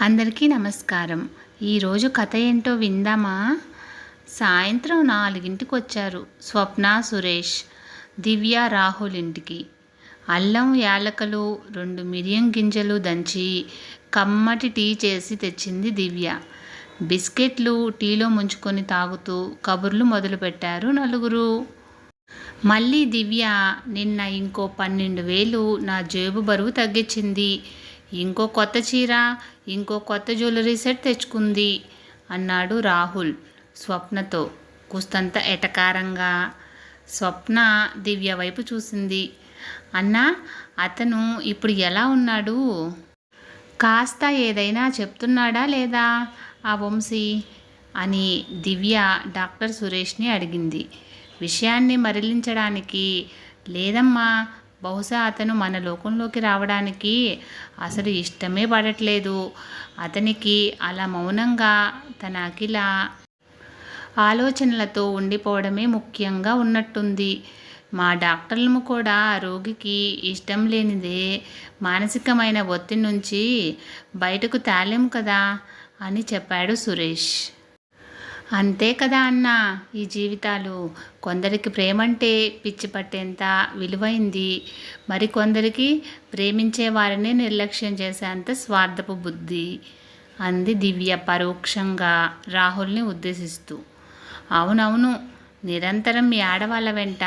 అందరికీ నమస్కారం. ఈరోజు కథ ఏంటో విందామా? సాయంత్రం నాలుగింటికి వచ్చారు స్వప్న సురేష్. దివ్య రాహుల్ ఇంటికి. అల్లం యాలకలు రెండు మిరియం గింజలు దంచి కమ్మటి టీ చేసి తెచ్చింది దివ్య. బిస్కెట్లు టీలో ముంచుకొని తాగుతూ కబుర్లు మొదలుపెట్టారు నలుగురు. మళ్ళీ దివ్య నిన్న ఇంకో పన్నెండు వేలు నా జేబు బరువు తగ్గించింది. ఇంకో కొత్త చీర ఇంకో కొత్త జ్యువెలరీ సెట్ తెచ్చుకుంది అన్నాడు రాహుల్ స్వప్నతో. కుస్తంత ఎటకారంగా. స్వప్న దివ్య వైపు చూసింది. అన్నా అతను ఇప్పుడు ఎలా ఉన్నాడు? కాస్త ఏదైనా చెప్తున్నాడా లేదా ఆ వంశీ అని దివ్య డాక్టర్ సురేష్ని అడిగింది. విషయాన్ని మరలించడానికి లేదమ్మా బహుశా అతను మన లోకంలోకి రావడానికి అసలు ఇష్టమే పడట్లేదు. అతనికి అలా మౌనంగా తన అఖిల ఆలోచనలతో ఉండిపోవడమే ముఖ్యంగా ఉన్నట్టుంది. మా డాక్టర్లము కూడా రోగికి ఇష్టం లేనిదే మానసికమైన ఒత్తిడి నుంచి బయటకు తేలేము కదా అని చెప్పాడు సురేష్. అంతే కదా అన్న ఈ జీవితాలు. కొందరికి ప్రేమంటే పిచ్చి పట్టేంత విలువైంది. మరి కొందరికి ప్రేమించే వారిని నిర్లక్ష్యం చేసేంత స్వార్థపు బుద్ధి అంది దివ్య పరోక్షంగా రాహుల్ని ఉద్దేశిస్తూ. అవునవును నిరంతరం మీ ఆడవాళ్ళ వెంట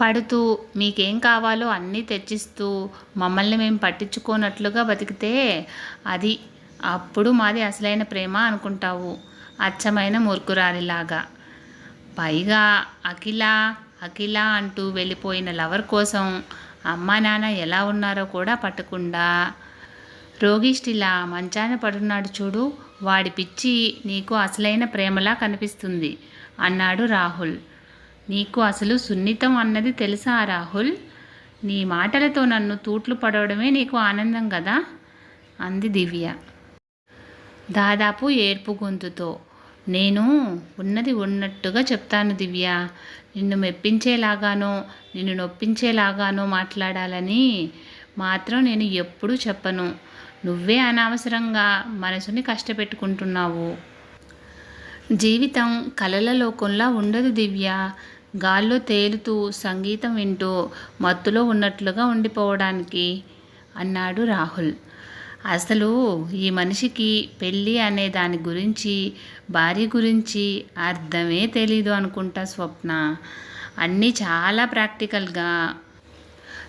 పడుతూ మీకేం కావాలో అన్నీ తెచ్చిస్తూ మమ్మల్ని మేము పట్టించుకోనట్లుగా బతికితే అది అప్పుడు మాది అసలైన ప్రేమ అనుకుంటావు. అచ్చమైన మురుకురాలిలాగా పైగా అఖిల అఖిల అంటూ వెళ్ళిపోయిన లవర్ కోసం అమ్మా నాన్న ఎలా ఉన్నారో కూడా పట్టకుండా రోగిష్టిలా మంచాన పడున్నాడు చూడు వాడి పిచ్చి నీకు అసలైన ప్రేమలా కనిపిస్తుంది అన్నాడు రాహుల్. నీకు అసలు సున్నితం అన్నది తెలుసా రాహుల్? నీ మాటలతో నన్ను తూట్లు పడవడమే నీకు ఆనందం కదా? అంది దివ్య. దాదాపు ఏర్పు గొంతుతో. నేను ఉన్నది ఉన్నట్టుగా చెప్తాను దివ్య. నిన్ను మెప్పించేలాగానో నిన్ను నొప్పించేలాగానో మాట్లాడాలని మాత్రం నేను ఎప్పుడూ చెప్పను. నువ్వే అనవసరంగా మనసుని కష్టపెట్టుకుంటున్నావు. జీవితం కలల లోకంలా ఉండదు దివ్య. గాల్లో తేలుతూ సంగీతం వింటూ మత్తులో ఉన్నట్లుగా ఉండిపోవడానికి అన్నాడు రాహుల్. అసలు ఈ మనిషికి పెళ్ళి అనే దాని గురించి భార్య గురించి అర్థమే తెలీదు అనుకుంటా స్వప్న. అన్నీ చాలా ప్రాక్టికల్గా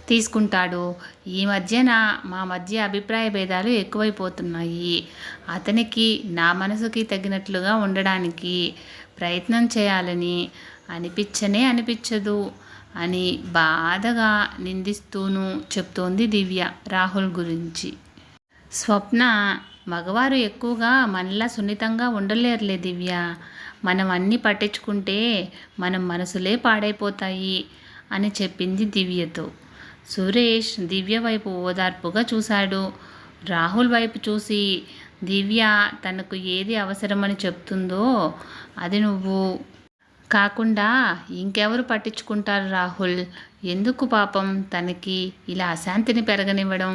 తీసుకుంటాడు. ఈ మధ్యన మా మధ్య అభిప్రాయ భేదాలు ఎక్కువైపోతున్నాయి. అతనికి నా మనసుకి తగినట్లుగా ఉండడానికి ప్రయత్నం చేయాలని అనిపించనే అనిపించదు అని బాధగా నిందిస్తూను చెప్తోంది దివ్య రాహుల్ గురించి. స్వప్న మగవారు ఎక్కువగా మనలా సున్నితంగా ఉండలేరులే దివ్య. మనం అన్నీ పట్టించుకుంటే మనం మనసులే పాడైపోతాయి అని చెప్పింది దివ్యతో. సురేష్ దివ్య వైపు ఓదార్పుగా చూశాడు. రాహుల్ వైపు చూసి దివ్య తనకు ఏది అవసరమని చెప్తుందో అది నువ్వు. కాకుండా ఇంకెవరు పట్టించుకుంటారు రాహుల్? ఎందుకు పాపం తనకి ఇలా అశాంతిని పెరగనివ్వడం?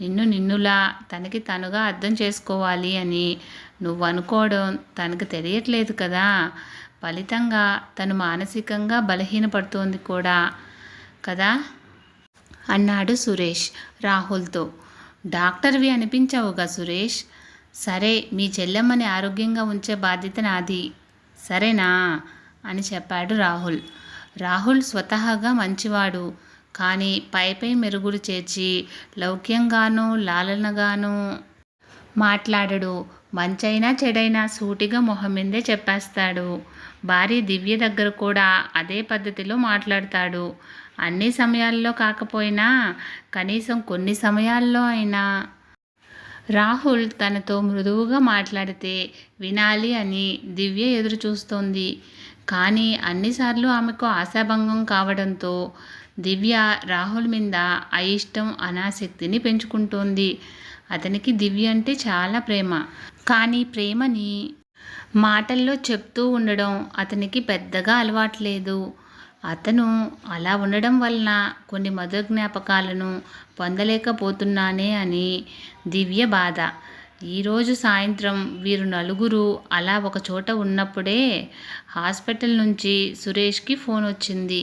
నిన్ను నిన్నులా తనకి తనుగా అర్థం చేసుకోవాలి అని నువ్వు అనుకోవడం తనకు తెలియట్లేదు కదా. ఫలితంగా తను మానసికంగా బలహీనపడుతోంది కూడా కదా? అన్నాడు సురేష్ రాహుల్తో. డాక్టర్వి అనిపించావుగా సురేష్? సరే మీ చెల్లెమ్మని ఆరోగ్యంగా ఉంచే బాధ్యత నాది. సరేనా? అని చెప్పాడు రాహుల్. రాహుల్ స్వతహాగా మంచివాడు. కానీ పైపై మెరుగులు చేర్చి లౌక్యంగానూ లాలనగానూ మాట్లాడడు. మంచైనా చెడైనా సూటిగా మొహం మీదే చెప్పేస్తాడు. భార్య దివ్య దగ్గర కూడా అదే పద్ధతిలో మాట్లాడతాడు. అన్ని సమయాల్లో కాకపోయినా కనీసం కొన్ని సమయాల్లో అయినా. రాహుల్ తనతో మృదువుగా మాట్లాడితే వినాలి అని దివ్య ఎదురు చూస్తోంది కానీ అన్నిసార్లు ఆమెకు ఆశాభంగం కావడంతో దివ్య రాహుల్ మీద అయిష్టం అనాసక్తిని పెంచుకుంటోంది. అతనికి దివ్య అంటే చాలా ప్రేమ. కానీ ప్రేమని మాటల్లో చెప్తూ ఉండడం అతనికి పెద్దగా అలవాట్లేదు. అతను అలా ఉండడం వలన కొన్ని మధుర జ్ఞాపకాలను పొందలేకపోతున్నానే అని దివ్య బాధ. ఈరోజు సాయంత్రం వీరు నలుగురు అలా ఒక చోట ఉన్నప్పుడే హాస్పిటల్ నుంచి సురేష్కి ఫోన్ వచ్చింది.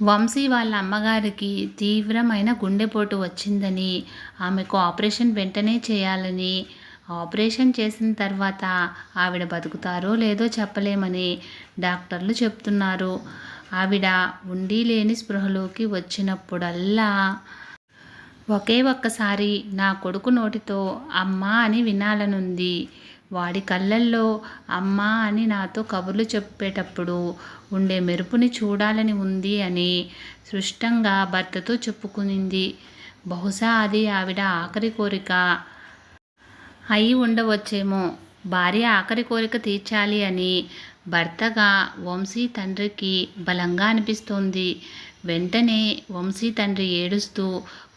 వంశీ వాళ్ళ అమ్మగారికి తీవ్రమైన గుండెపోటు వచ్చిందని ఆమెకు ఆపరేషన్ వెంటనే చేయాలని ఆపరేషన్ చేసిన తర్వాత ఆవిడ బతుకుతారో లేదో చెప్పలేమని డాక్టర్లు చెప్తున్నారు. ఆవిడ ఉండి లేని స్పృహలోకి వచ్చినప్పుడల్లా ఒకే ఒక్కసారి నా కొడుకు నోటితో అమ్మ అని వినాలనుంది. వాడి కళ్ళల్లో అమ్మ అని నాతో కబుర్లు చెప్పేటప్పుడు ఉండే మెరుపుని చూడాలని ఉంది అని స్పష్టంగా భర్తతో చెప్పుకునింది. బహుశా అది ఆవిడ ఆఖరి కోరిక అయి ఉండవచ్చేమో. భార్య ఆఖరి కోరిక తీర్చాలి అని భర్తగా వంశీ తండ్రికి బలంగా అనిపిస్తోంది. వెంటనే వంశీ తండ్రి ఏడుస్తూ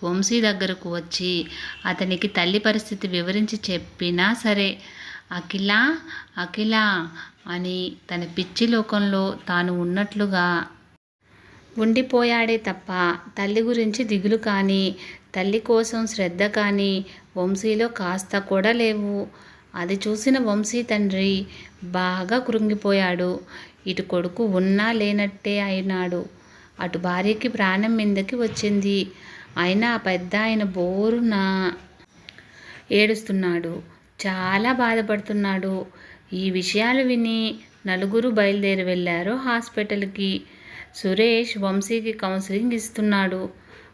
వంశీ దగ్గరకు వచ్చి అతనికి తల్లి పరిస్థితి వివరించి చెప్పినా సరే అఖిల అఖిల అని తన పిచ్చి లోకంలో తాను ఉన్నట్లుగా ఉండిపోయాడే తప్ప తల్లి గురించి దిగులు కానీ తల్లి కోసం శ్రద్ధ కానీ వంశీలో కాస్త కూడా లేవు. అది చూసిన వంశీ తండ్రి బాగా కృంగిపోయాడు. ఇటు కొడుకు ఉన్నా లేనట్టే అయినాడు. అటు భార్యకి ప్రాణం మీదకి వచ్చింది. అయినా ఆ పెద్ద ఆయన బోరున ఏడుస్తున్నాడు. చాలా బాధపడుతున్నాడు. ఈ విషయాలు విని నలుగురు బయలుదేరి వెళ్ళారు హాస్పిటల్కి. సురేష్ వంశీకి కౌన్సిలింగ్ ఇస్తున్నాడు.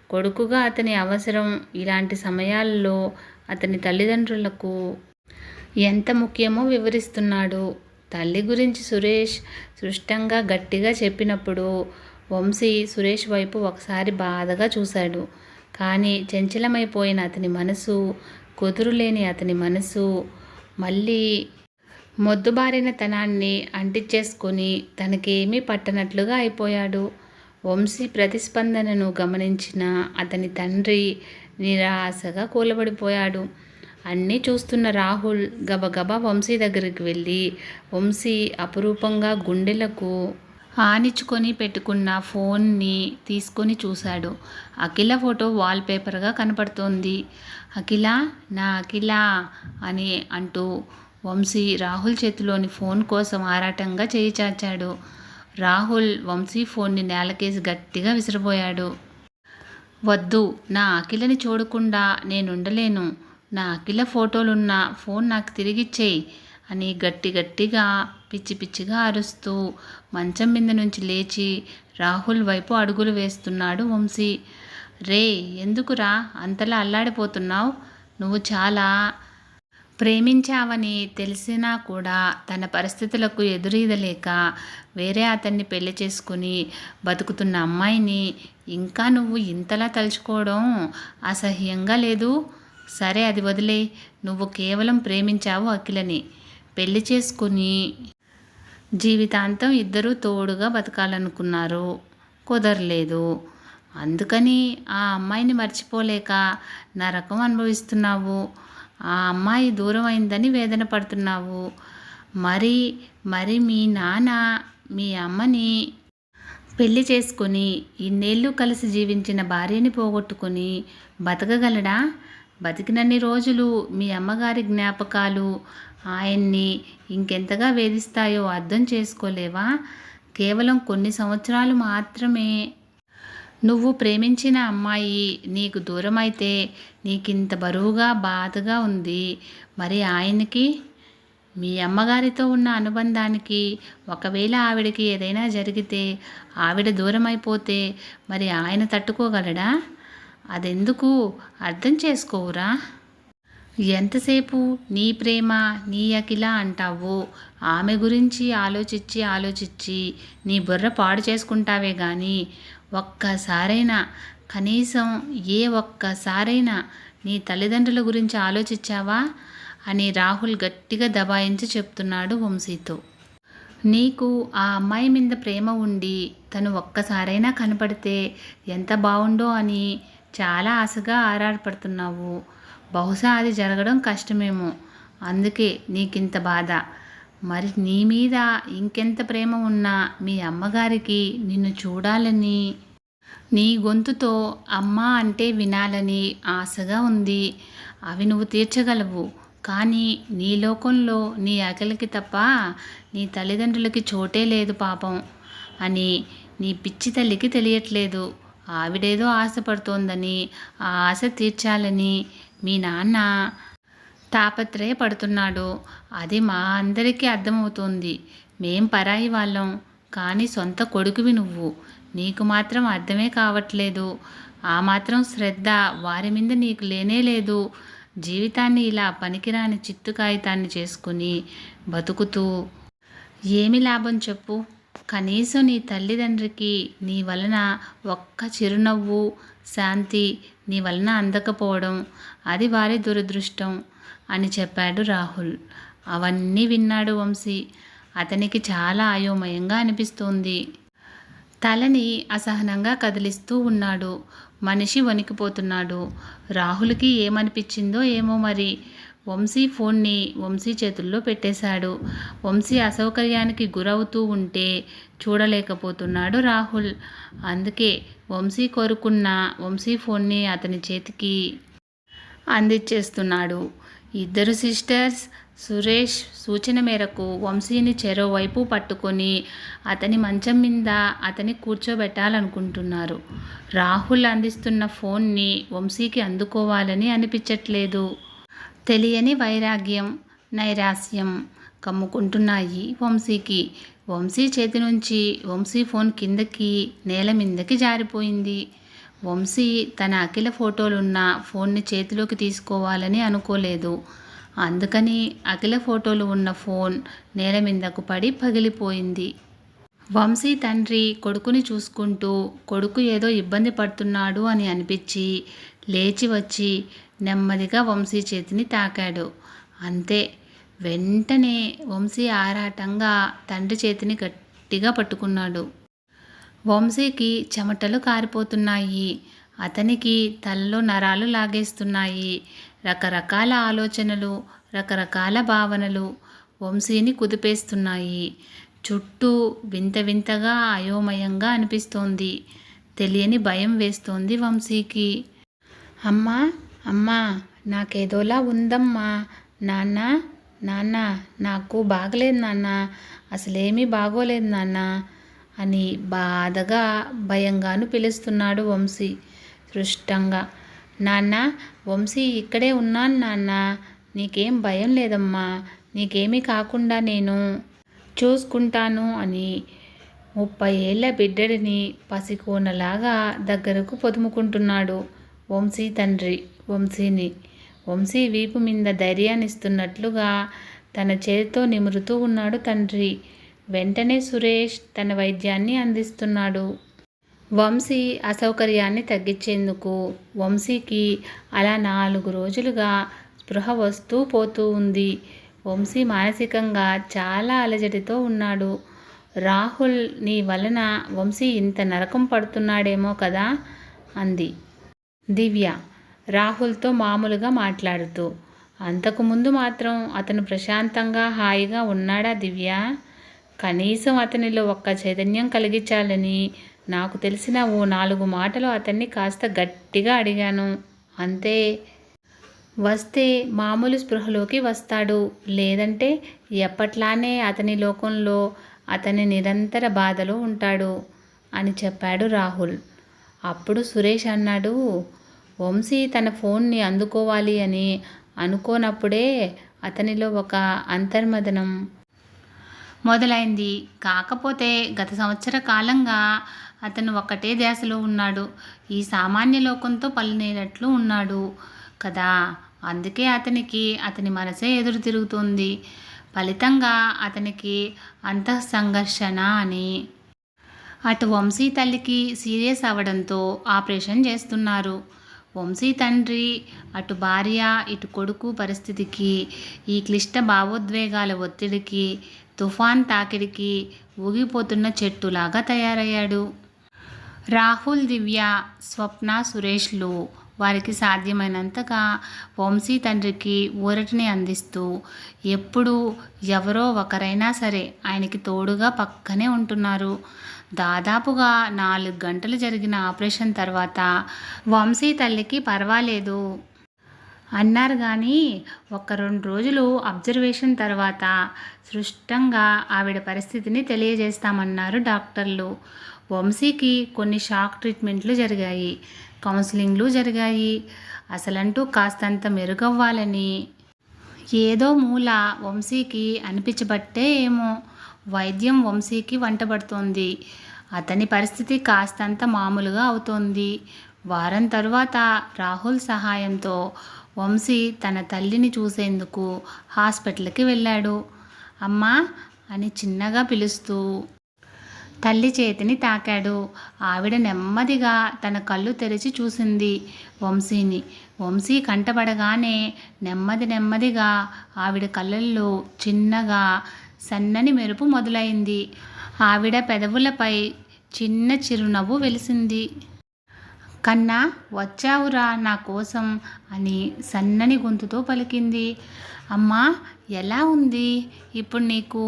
కొడుకుగా అతని అవసరం ఇలాంటి సమయాల్లో అతని తల్లిదండ్రులకు ఎంత ముఖ్యమో వివరిస్తున్నాడు. తల్లి గురించి సురేష్ స్పష్టంగా గట్టిగా చెప్పినప్పుడు వంశీ సురేష్ వైపు ఒకసారి బాధగా చూశాడు. కానీ చంచలమైపోయిన అతని మనసు కుదురులేని అతని మనసు మళ్ళీ మొద్దుబారిన తనాన్ని అంటించేసుకొని తనకేమీ పట్టనట్లుగా అయిపోయాడు. వంశీ ప్రతిస్పందనను గమనించిన అతని తండ్రి నిరాశగా కూలబడిపోయాడు. అన్నీ చూస్తున్న రాహుల్ గబగబా వంశీ దగ్గరికి వెళ్ళి వంశీ అపురూపంగా గుండెలకు ఆనిచ్చుకొని పెట్టుకున్న ఫోన్ని తీసుకొని చూశాడు. అఖిల ఫోటో వాల్పేపర్గా కనపడుతోంది. అఖిల నా అఖిల అని అంటూ వంశీ రాహుల్ చేతిలోని ఫోన్ కోసం ఆరాటంగా చేయి చాచాడు. రాహుల్ వంశీ ఫోన్ని నేలకేసి గట్టిగా విసిరిపోయాడు. వద్దు నా అఖిలని చూడకుండా నేనుండలేను. నా అఖిల ఫోటోలున్న ఫోన్ నాకు తిరిగిచ్చేయి అని గట్టి గట్టిగా పిచ్చి పిచ్చిగా అరుస్తూ మంచం మీద నుంచి లేచి రాహుల్ వైపు అడుగులు వేస్తున్నాడు వంశీ. రే ఎందుకురా అంతలా అల్లాడిపోతున్నావు? నువ్వు చాలా ప్రేమించావని తెలిసినా కూడా తన పరిస్థితులకు ఎదురీదలేక వేరే అతన్ని పెళ్ళి చేసుకుని బతుకుతున్న అమ్మాయిని ఇంకా నువ్వు ఇంతలా తలుచుకోవడం అసహ్యంగా లేదు? సరే అది వదిలే. నువ్వు కేవలం ప్రేమించావు అఖిలని. పెళ్ళి చేసుకుని జీవితాంతం ఇద్దరూ తోడుగా బతకాలనుకున్నారు. కుదరలేదు. అందుకని ఆ అమ్మాయిని మర్చిపోలేక నరకం అనుభవిస్తున్నావు. ఆ అమ్మాయి దూరం అయిందని వేదన పడుతున్నావు. మరి మరి మీ నాన్న మీ అమ్మని పెళ్ళి చేసుకొని ఇన్నేళ్ళు కలిసి జీవించిన భార్యని పోగొట్టుకొని బతకగలడా? బతికినన్ని రోజులు మీ అమ్మగారి జ్ఞాపకాలు ఆయన్ని ఇంకెంతగా వేధిస్తాయో అర్థం చేసుకోలేవా? కేవలం కొన్ని సంవత్సరాలు మాత్రమే నువ్వు ప్రేమించిన అమ్మాయి నీకు దూరమైతే నీకింత బరువుగా బాధగా ఉంది. మరి ఆయనకి మీ అమ్మగారితో ఉన్న అనుబంధానికి ఒకవేళ ఆవిడకి ఏదైనా జరిగితే ఆవిడ దూరం అయిపోతే మరి ఆయన తట్టుకోగలడా? అదెందుకు? అర్థం చేసుకోవురా. ఎంతసేపు నీ ప్రేమ నీ అఖిల అంటావు? ఆమె గురించి ఆలోచించి ఆలోచించి నీ బుర్ర పాడు చేసుకుంటావే కానీ ఒక్కసారైనా కనీసం ఏ ఒక్కసారైనా నీ తల్లిదండ్రుల గురించి ఆలోచించావా? అని రాహుల్ గట్టిగా దబాయించి చెప్తున్నాడు వంశీతో. నీకు ఆ అమ్మాయి మీద ప్రేమ ఉండి తను ఒక్కసారైనా కనపడితే ఎంత బాగుండో అని చాలా ఆశగా ఆరాటపడుతున్నావు. బహుశా అది జరగడం కష్టమేమో. అందుకే నీకింత బాధ. మరి నీ మీద ఇంకెంత ప్రేమ ఉన్నా మీ అమ్మగారికి నిన్ను చూడాలని నీ గొంతుతో అమ్మ అంటే వినాలని ఆశగా ఉంది. అవి నువ్వు తీర్చగలవు. కానీ నీ లోకంలో నీ అకలికి తప్ప నీ తల్లిదండ్రులకి చోటే లేదు పాపం అని నీ పిచ్చి తల్లికి తెలియట్లేదు. ఆవిడేదో ఆశపడుతోందని ఆ ఆశ తీర్చాలని మీ నాన్న తాపత్రయపడుతున్నాడు. అది మా అందరికీ అర్థమవుతోంది. మేం పరాయి వాళ్ళం. కానీ సొంత కొడుకువి నువ్వు. నీకు మాత్రం అర్థమే కావట్లేదు. ఆ మాత్రం శ్రద్ధ. వారి మీద నీకు లేనే లేదు. జీవితాన్ని ఇలా పనికిరాని చిత్తు కాగితాన్ని చేసుకుని బతుకుతూ. ఏమి లాభం చెప్పు. కనీసం నీ తల్లిదండ్రికి నీ వలన ఒక్క చిరునవ్వు శాంతి నీ వలన అందకపోవడం అది వారి దురదృష్టం అని చెప్పాడు రాహుల్. అవన్నీ విన్నాడు వంశీ. అతనికి చాలా అయోమయంగా అనిపిస్తోంది. తలని అసహనంగా కదిలిస్తూ ఉన్నాడు. మనిషి వణికిపోతున్నాడు. రాహుల్కి ఏమనిపించిందో ఏమో మరి. వంశీ ఫోన్ని వంశీ చేతుల్లో పెట్టేశాడు. వంశీ అసౌకర్యానికి గురవుతూ ఉంటే చూడలేకపోతున్నాడు రాహుల్. అందుకే వంశీ కోరుకున్న వంశీ ఫోన్ని అతని చేతికి అందించేస్తున్నాడు. ఇద్దరు సిస్టర్స్ సురేష్ సూచన మేరకు వంశీని చెరోవైపు పట్టుకొని అతని మంచం మీద అతని కూర్చోబెట్టాలనుకుంటున్నారు. రాహుల్ అందిస్తున్న ఫోన్ని వంశీకి అందుకోవాలని అనిపించట్లేదు. తెలియని వైరాగ్యం నైరాస్యం కమ్ముకుంటున్నాయి వంశీకి. వంశీ చేతి నుంచి వంశీ ఫోన్ కిందకి నేల మీదకి జారిపోయింది. వంశీ తన అఖిల ఫోటోలున్న ఫోన్ని చేతిలోకి తీసుకోవాలని అనుకోలేదు. అందుకని అఖిల ఫోటోలు ఉన్న ఫోన్ నేల మీదకు పడి పగిలిపోయింది. వంశీ తండ్రి కొడుకుని చూసుకుంటూ కొడుకు ఏదో ఇబ్బంది పడుతున్నాడు అని అనిపించి లేచి వచ్చి నెమ్మదిగా వంశీ చేతిని తాకాడు. అంతే వెంటనే వంశీ ఆరాటంగా తండ్రి చేతిని గట్టిగా పట్టుకున్నాడు. వంశీకి చెమటలు కారిపోతున్నాయి. అతనికి తలలో నరాలు లాగేస్తున్నాయి. రకరకాల ఆలోచనలు రకరకాల భావనలు వంశీని కుదిపేస్తున్నాయి. చుట్టూ వింత వింతగా అయోమయంగా అనిపిస్తోంది. తెలియని భయం వేస్తోంది వంశీకి. అమ్మా అమ్మా నాకేదోలా ఉందమ్మా. నాన్న నాన్న నాకు బాగలేదు నాన్న. అసలేమీ బాగోలేదు నాన్న అని బాధగా భయంగాను పిలుస్తున్నాడు వంశీ. సృష్టంగా నాన్న వంశీ ఇక్కడే ఉన్నాను నాన్న. నీకేం భయం లేదమ్మా. నీకేమీ కాకుండా నేను చూసుకుంటాను అని ముప్పై ఏళ్ళ బిడ్డడిని పసికోనలాగా దగ్గరకు పొదుముకుంటున్నాడు వంశీ తండ్రి వంశీని. వంశీ వీపు మీద ధైర్యాన్ని ఇస్తున్నట్లుగా తన చేతితో నిమురుతూ ఉన్నాడు తండ్రి. వెంటనే సురేష్ తన వైద్యాన్ని అందిస్తున్నాడు. వంశీ అసౌకర్యాన్ని తగ్గించేందుకు వంశీకి అలా నాలుగు రోజులుగా స్పృహ వస్తూ పోతూ ఉంది. వంశీ మానసికంగా చాలా అలజడితో ఉన్నాడు. రాహుల్ నీ వలన వంశీ ఇంత నరకం పడుతున్నాడేమో కదా? అంది. దివ్య రాహుల్తో మామూలుగా మాట్లాడుతూ అంతకుముందు మాత్రం అతను ప్రశాంతంగా హాయిగా ఉన్నాడా దివ్య? కనీసం అతనిలో ఒక్క చైతన్యం కలిగించాలని నాకు తెలిసిన ఓ నాలుగు మాటలు అతన్ని కాస్త గట్టిగా అడిగాను. అంతే. వస్తే మామూలు స్పృహలోకి వస్తాడు. లేదంటే ఎప్పట్లానే అతని లోకంలో అతని నిరంతర బాధలో ఉంటాడు అని చెప్పాడు రాహుల్. అప్పుడు సురేష్ అన్నాడు వంశీ తన ఫోన్ని అందుకోవాలి అని అనుకోనప్పుడే అతనిలో ఒక అంతర్మదనం మొదలైంది. కాకపోతే గత సంవత్సర కాలంగా అతను ఒక్కటే ధ్యాసలో ఉన్నాడు. ఈ సామాన్య లోకంతో పలినేటట్లు ఉన్నాడు కదా? అందుకే అతనికి అతని మనసే ఎదురు తిరుగుతుంది. ఫలితంగా అతనికి అంతః సంఘర్షణ అని. అటు వంశీ తల్లికి సీరియస్ అవ్వడంతో ఆపరేషన్ చేస్తున్నారు. వంశీ తండ్రి అటు భార్య ఇటు కొడుకు పరిస్థితికి ఈ క్లిష్ట భావోద్వేగాల ఒత్తిడికి తుఫాన్ తాకిడికి ఊగిపోతున్న చెట్టులాగా తయారయ్యాడు. రాహుల్ దివ్య స్వప్న సురేష్లు వారికి సాధ్యమైనంతగా వంశీ తండ్రికి ఊరటిని అందిస్తూ ఎప్పుడూ ఎవరో ఒకరైనా సరే ఆయనకి తోడుగా పక్కనే ఉంటున్నారు. దాదాపుగా నాలుగు గంటలు జరిగిన ఆపరేషన్ తర్వాత వంశీ తల్లికి పర్వాలేదు. అన్నారు కానీ ఒక రెండు రోజులు అబ్జర్వేషన్ తర్వాత స్పష్టంగా ఆవిడ పరిస్థితిని తెలియజేస్తామన్నారు డాక్టర్లు. వంశీకి కొన్ని షాక్ ట్రీట్మెంట్లు జరిగాయి. కౌన్సిలింగ్లు జరిగాయి. అసలంటూ కాస్తంత మెరుగవ్వాలని. ఏదో మూల వంశీకి అనిపించబట్టే ఏమో వైద్యం వంశీకి వంటబడుతోంది. అతని పరిస్థితి కాస్తంత మామూలుగా అవుతోంది. వారం తరువాత రాహుల్ సహాయంతో వంశీ తన తల్లిని చూసేందుకు హాస్పిటల్కి వెళ్ళాడు. అమ్మా అని చిన్నగా పిలుస్తూ తల్లి చేతిని తాకాడు. ఆవిడ నెమ్మదిగా తన కళ్ళు తెరిచి చూసింది వంశీని. వంశీ కంటపడగానే నెమ్మది నెమ్మదిగా ఆవిడ కళ్ళల్లో చిన్నగా సన్నని మెరుపు మొదలైంది. ఆవిడ పెదవులపై చిన్న చిరునవ్వు వెలిసింది. కన్నా వచ్చావురా నా కోసం అని సన్నని గొంతుతో పలికింది. అమ్మా ఎలా ఉంది? ఇప్పుడు నీకు?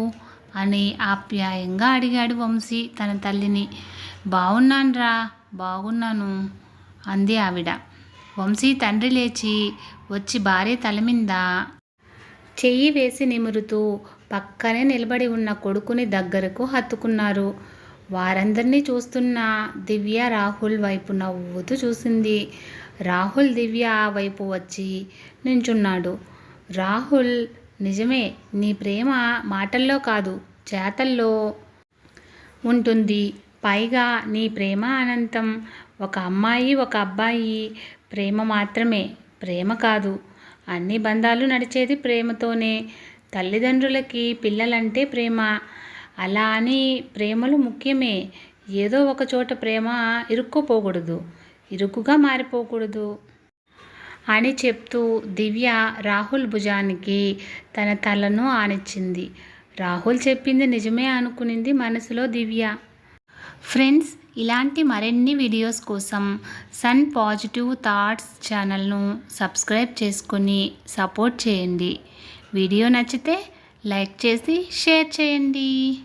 అని ఆప్యాయంగా అడిగాడు వంశీ తన తల్లిని. బాగున్నానరా బాగున్నాను అంది ఆవిడ. వంశీ తండ్రి లేచి వచ్చి భార్య తల మీద చెయ్యి వేసి నిమురుతూ పక్కనే నిలబడి ఉన్న కొడుకుని దగ్గరకు హత్తుకున్నారు. వారందరినీ చూస్తున్న దివ్య రాహుల్ వైపు నవ్వుతూ చూసింది. రాహుల్ దివ్య వైపు వచ్చి నించున్నాడు. రాహుల్ నిజమే నీ ప్రేమ మాటల్లో కాదు చేతల్లో ఉంటుంది. పైగా నీ ప్రేమ అనంతం. ఒక అమ్మాయి ఒక అబ్బాయి ప్రేమ మాత్రమే ప్రేమ కాదు. అన్ని బంధాలు నడిచేది ప్రేమతోనే. తల్లిదండ్రులకి పిల్లలంటే ప్రేమ. అలా అని ప్రేమలు ముఖ్యమే. ఏదో ఒక చోట ప్రేమ ఇరుక్కుపోకూడదు. ఇరుకుగా మారిపోకూడదు. అని చెప్తూ దివ్య రాహుల్ భుజానికి తన తలను ఆనిచ్చింది. రాహుల్ చెప్పింది నిజమే అనుకునింది మనసులో దివ్య. ఫ్రెండ్స్ ఇలాంటి మరిన్ని వీడియోస్ కోసం సన్ పాజిటివ్ థాట్స్ ఛానల్ను సబ్స్క్రైబ్ చేసుకొని సపోర్ట్ చేయండి. వీడియో నచ్చితే లైక్ చేసి షేర్ చేయండి.